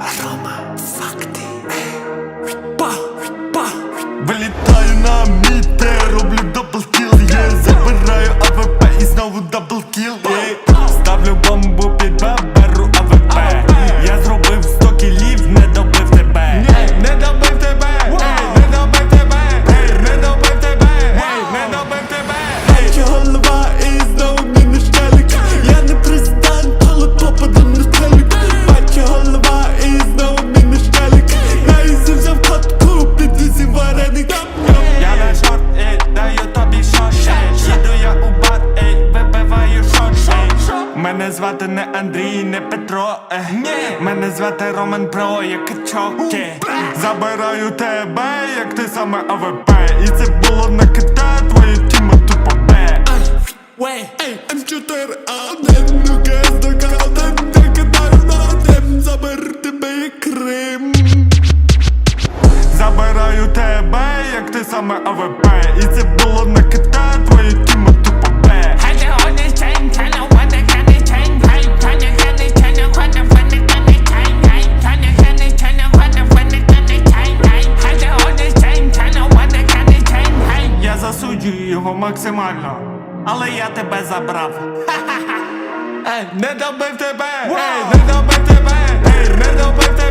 Adam. Мене звати не Андрій, не Петро, е. Мене звати Роман Про, як качок, Забираю тебе, як ти саме АВП. І це було на КТ, твоє тіма тупо Б Wey, ey, M4 Adem Lucas до Калден Ти кидаю на Адем Забер тебе як Крим. Забираю тебе, як ти саме АВП. І це було на Я його максимально, але я тебе забрав. Ей, не добив тебе! Ей, не добив тебе! Ей, не добив тебе!